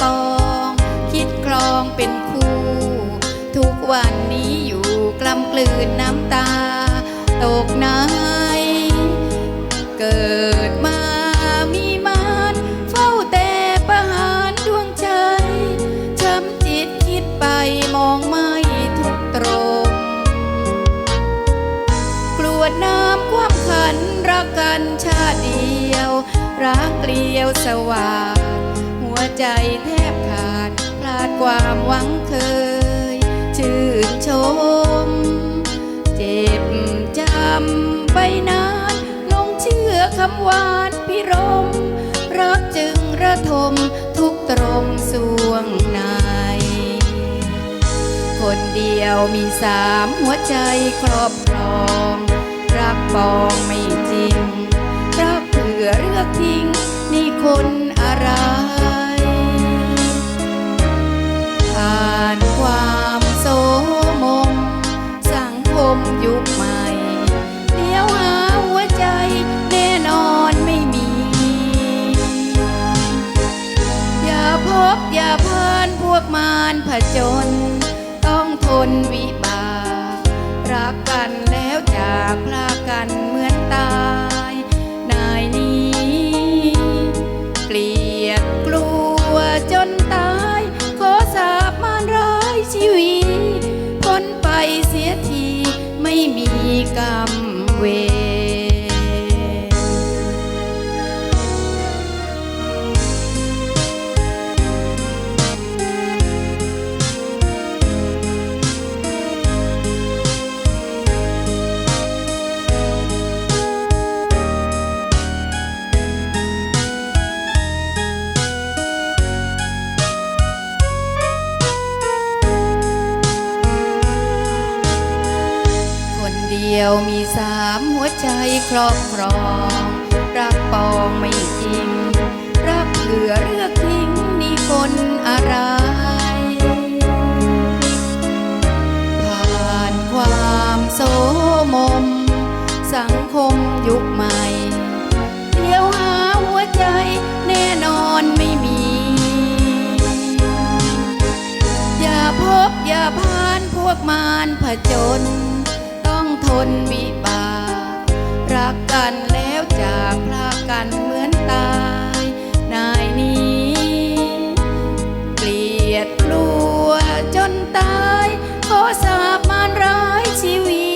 ปอง คิดคลองเป็นคู่ ทุกวันนี้อยู่กล้ำกลืนน้ำตา ตกนายเกิดมามีมานเฝ้าแต่ประหารดวงใจช้ำจิตคิดไปมองไม่ถูกตรง กลัวน้ำความขันรักกันชาเดียว รักเกลียวสว่าง ใจแทบขาดพลาดความหวังเคย ชื่นชม เจ็บจำไปนานลงเชื่อคำหวานพิรม รักจึงระทมทุกตรมสวงในคนเดียวมีสามหัวใจครอบครอง รักปองไม่จริง รักเผื่อเลือกทิ้งนี่คน บอย่าพานพวกมารผจญต้องทนวิบากรักกันแล้วจากพลากันเหมือนตายนายนี้เกลียดกลัวจนตาย ขอสาบมารร้ายชีวิตพ้นไปเสียทีไม่มีกรรมเวร ยวมีสามหัวใจครอบครอง รักปองไม่จริง รักเผื่อเลือกทิ้งนี่คนอะไร ผ่านความโสมม สังคมยุคใหม่เดียวหาหัวใจแน่นอนไม่มี อย่าพบอย่าพานพวกมารผจญ ทนวิบากรักกันแล้วจากพลากันเหมือนตายนายนี้ เกลียดกลัวจนตายขอสาบมานร้ายชีวี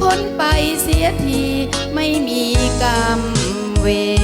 พ้นไปเสียทีไม่มีกรรมเวร